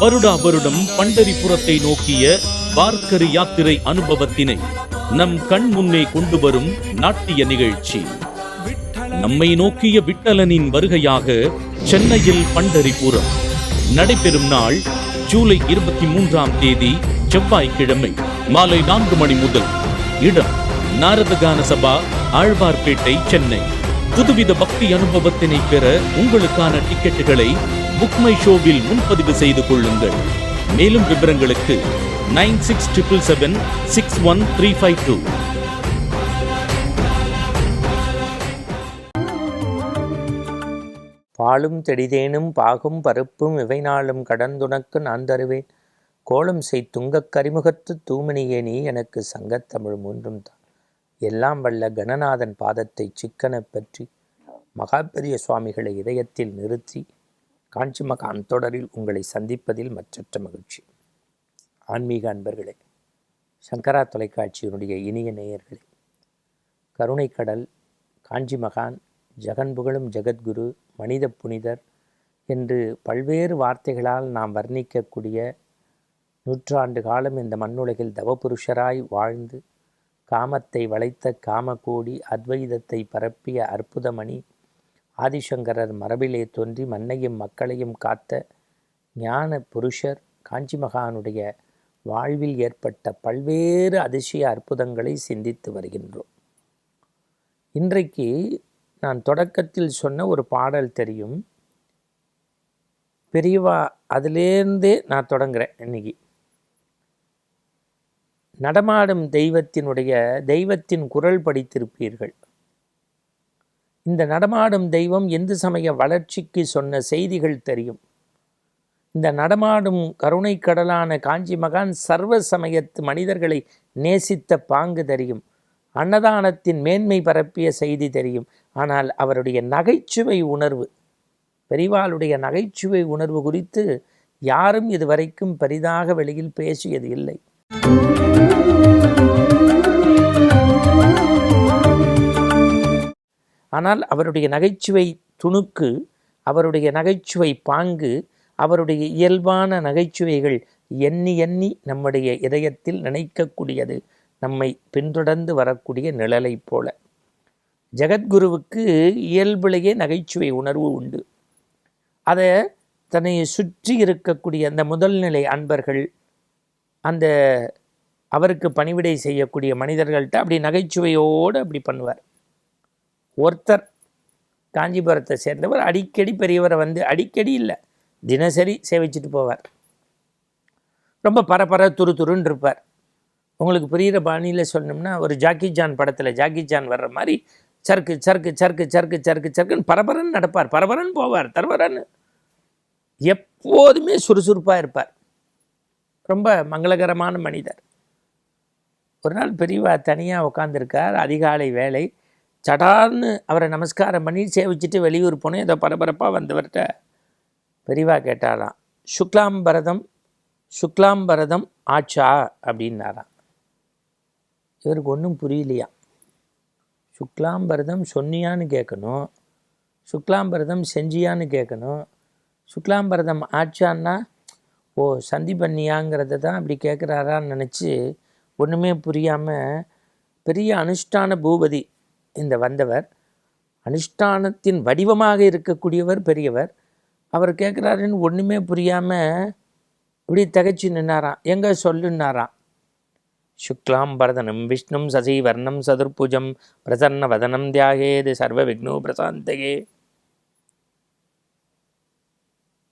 வருடா வருடம் பண்டரிபுரத்தை நோக்கிய வார்க்கரி யாத்திரை அனுபவத்தினை நம் கண் முன்னே கொண்டு வரும் நாட்டிய நிகழ்ச்சி. நம்மை நோக்கிய விட்டலனின் வருகையாக சென்னையில் பண்டரிபுரம். நடைபெறும் நாள் ஜூலை இருபத்தி மூன்றாம் தேதி செவ்வாய்க்கிழமை மாலை நான்கு மணி முதல். இடம் நாரதகான சபா ஆழ்வார்பேட்டை சென்னை. புதுவித பக்தி அனுபவத்தினை பெற உங்களுக்கான டிக்கெட்டுகளை புக்மை ஷோவில் முன்பதிவு செய்து கொள்ளுங்கள். மேலும் விவரங்களுக்கு nine six triple seven six one three five two. பாலும் தெடிதேனும் பாகும் பருப்பும் இவை நாளும் கடந்துனக்கு நான் தருவேன். கோலம் செய் துங்கக் கரிமுகத்து தூமணியே நீ எனக்கு சங்கத்தமிழ் மூன்றும் தான். எல்லாம் வல்ல கணநாதன் பாதத்தை சிக்கனப் பற்றி மகாபெரிய சுவாமிகளை இதயத்தில் நிறுத்தி காஞ்சி மகான் தொடரில் உங்களை சந்திப்பதில் மற்றற்ற மகிழ்ச்சி. ஆன்மீக அன்பர்களே சங்கரா தொலைக்காட்சியினுடைய இனிய நேயர்களே கருணைக்கடல் காஞ்சி மகான் ஜெகன்புகழும் ஜெகத்குரு மனித புனிதர் என்று பல்வேறு வார்த்தைகளால் நாம் வர்ணிக்கக்கூடிய நூற்றாண்டு காலம் இந்த மண்ணுலகில் தவபுருஷராய் வாழ்ந்து காமத்தை வளைத்த காமகோடி அத்வைதத்தை பரப்பிய அற்புதமணி ஆதிசங்கரர் மரபிலே தோன்றி மண்ணையும் மக்களையும் காத்த ஞான புருஷர் காஞ்சி மகானுடைய வாழ்வில் ஏற்பட்ட பல்வேறு அதிசய அற்புதங்களை சிந்தித்து வருகின்றோம். இன்றைக்கு நான் தொடக்கத்தில் சொன்ன ஒரு பாடல் தெரியும். பெரியவா அதிலேருந்தே நான் தொடங்குறேன் இன்னைக்கு. நடமாடும் தெய்வத்தினுடைய தெய்வத்தின் குரல் படித்திருப்பீர்கள். இந்த நடமாடும் தெய்வம் இந்து சமய வளர்ச்சிக்கு சொன்ன செய்திகள் தெரியும்? இந்த நடமாடும் கருணை கடலான காஞ்சி மகான் சர்வ சமயத்து மனிதர்களை நேசித்த பாங்கு தெரியும். அன்னதானத்தின் மேன்மை பரப்பிய செய்தி தெரியும். ஆனால் அவருடைய நகைச்சுவை உணர்வு பெரிவாளுடைய நகைச்சுவை உணர்வு குறித்து யாரும் இதுவரைக்கும் பெரிதாக வெளியில் பேசியது இல்லை. ஆனால் அவருடைய நகைச்சுவை துணுக்கு அவருடைய நகைச்சுவை பாங்கு அவருடைய இயல்பான நகைச்சுவைகள் எண்ணி எண்ணி நம்முடைய இதயத்தில் நினைக்கக்கூடியது நம்மை பின்தொடர்ந்து வரக்கூடிய நிழலைப் போல. ஜெகத்குருவுக்கு இயல்பிலேயே நகைச்சுவை உணர்வு உண்டு. அதை தன்னை சுற்றி இருக்கக்கூடிய அந்த முதல்நிலை அன்பர்கள் அந்த அவருக்கு பணிவிடை செய்யக்கூடிய மனிதர்கள்ட்ட அப்படி நகைச்சுவையோடு அப்படி பண்ணுவார். ஒருத்தர் காஞ்சிபுரத்தை சேர்ந்தவர் அடிக்கடி பெரியவரை வந்து அடிக்கடி இல்லை தினசரி சேவிச்சுட்டு போவார். ரொம்ப பரபர துரு துருன்னு இருப்பார். உங்களுக்கு புரிகிற பாணியில் சொன்னோம்னா ஒரு ஜாக்கி ஜான் படத்தில் ஜாக்கி ஜான் வர்ற மாதிரி சர்க்கு சர்க்கு சர்க்கு சர்க்கு சர்க்கு சர்க்குன்னு பரபரன்னு நடப்பார். பரபரன்னு போவார் தரபரன்னு எப்போதுமே சுறுசுறுப்பாக இருப்பார். ரொம்ப மங்களகரமான மனிதர். ஒரு நாள் பெரியவா தனியாக உட்காந்துருக்கார் அதிகாலை வேலை சடார்னு அவரை நமஸ்காரம் பண்ணி சேவிச்சுட்டு வெளியூர் போனேன். ஏதோ பரபரப்பாக வந்தவர்கிட்ட பெரிவா கேட்டாராம். சுக்லாம்பரதம் சுக்லாம்பரதம் ஆச்சா? அப்படின்னாராம். இவருக்கு ஒன்றும் புரியலையா? சுக்லாம்பரதம் சொன்னியான்னு கேட்கணும் சுக்லாம்பரதம் செஞ்சியான்னு கேட்கணும் சுக்லாம்பரதம் ஆச்சான்னா ஓ சந்தி பண்ணியாங்கிறத தான் அப்படி கேட்குறாரான்னு நினச்சி ஒன்றுமே புரியாமல் பெரிய அனுஷ்டான பூபதி இந்த வந்தவர் அனுஷ்டானத்தின் வடிவமாக இருக்கக்கூடியவர் பெரியவர். அவர் கேட்குறாருன்னு ஒன்றுமே புரியாமல் இப்படி தகைச்சு நின்னாராம் எங்கே சொல்லுன்னாராம் சுக்லாம் பரதனம் விஷ்ணும் சசி வர்ணம் சதுர்புஜம் பிரசன்ன வதனம் தியாகேது சர்வ விக்னோ பிரசாந்தகே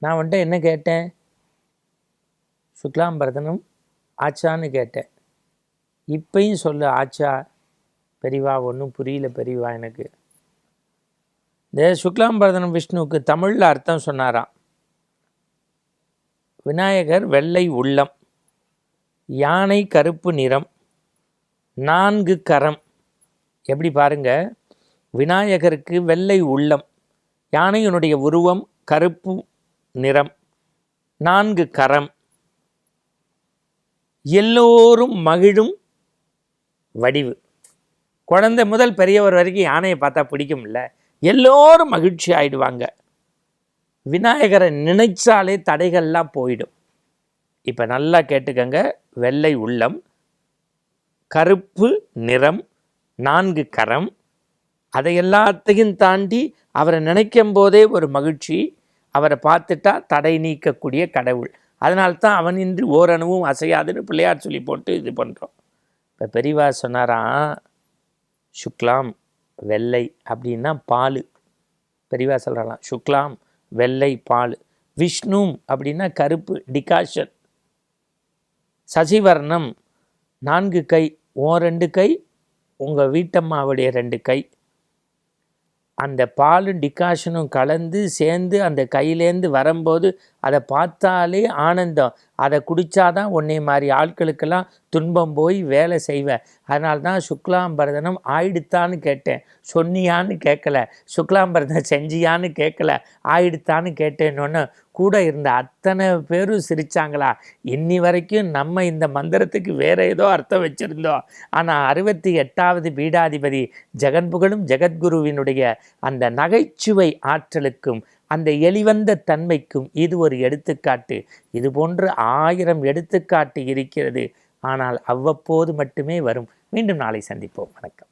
நான் வந்துட்டு என்ன கேட்டேன்? சுக்லாம் பரதனம் ஆச்சான்னு கேட்டேன். இப்பையும் சொல்லு ஆச்சா? பெரியவா ஒன்றும் புரியல பெரியவா எனக்கு. இந்த சுக்லாம்பரதனம் விஷ்ணுவுக்கு தமிழில் அர்த்தம் சொன்னாராம். விநாயகர் வெள்ளை உள்ளம் யானை கருப்பு நிறம் நான்கு கரம். எப்படி பாருங்க? விநாயகருக்கு வெள்ளை உள்ளம் யானையினுடைய உருவம் கருப்பு நிறம் நான்கு கரம். எல்லோரும் மகிழும் வடிவு. குழந்தை முதல் பெரியவர் வரைக்கும் யானையை பார்த்தா பிடிக்கும்ல? எல்லோரும் மகிழ்ச்சி ஆயிடுவாங்க. விநாயகரை நினைச்சாலே தடைகள்லாம் போயிடும். இப்போ நல்லா கேட்டுக்கங்க. வெள்ளை உள்ளம் கருப்பு நிறம் நான்கு கரம். அதை எல்லாத்தையும் தாண்டி அவரை நினைக்கும் போதே ஒரு மகிழ்ச்சி. அவரை பார்த்துட்டா தடை நீக்கக்கூடிய கடவுள். அதனால்தான் அவன் இன்று ஓரணுவும் அசையாதுன்னு பிள்ளையார் சொல்லி போட்டு இது பண்ணுறோம் இப்போ பெரியவா சொன்னாராம் சுக்லாம் வெள்ளை அப்படின்னா பால். பெரியவா சொல்கிறாலாம் சுக்லாம் வெள்ளை பால். விஷ்ணும் அப்படின்னா கருப்பு டிகாஷன். சசிவர்ணம் நான்கு கை ஓ ரெண்டு கை உங்கள் வீட்டம்மாவுடைய ரெண்டு கை. அந்த பாலும் டிகாஷனும் கலந்து சேர்ந்து அந்த கையிலேருந்து வரும்போது அதை பார்த்தாலே ஆனந்தம். அதை குடித்தாதான் உன்னை மாதிரி ஆட்களுக்கெல்லாம் துன்பம் போய் வேலை செய்வேன். அதனால தான் சுக்லாம்பரதனம் ஆயிடுத்தான்னு கேட்டேன். சொன்னியான்னு கேட்கல. சுக்லாம்பரதனம் செஞ்சியான்னு கேட்கல. ஆயிடுத்தான்னு கேட்டேன்னொன்னு கூட இருந்த அத்தனை பேரும் சிரிச்சாங்களா? இன்னி வரைக்கும் நம்ம இந்த மந்திரத்துக்கு வேற ஏதோ அர்த்தம் வச்சுருந்தோம். ஆனால் அறுபத்தி எட்டாவது பீடாதிபதி ஜெகன்புகழும் ஜெகத்குருவினுடைய அந்த நகைச்சுவை ஆற்றலுக்கும் அந்த எளிவந்த தன்மைக்கும் இது ஒரு எடுத்துக்காட்டு. இது போன்று ஆயிரம் எடுத்துக்காட்டு இருக்கிறது. ஆனால் அவ்வப்போது மட்டுமே வரும். மீண்டும் நாளை சந்திப்போம். வணக்கம்.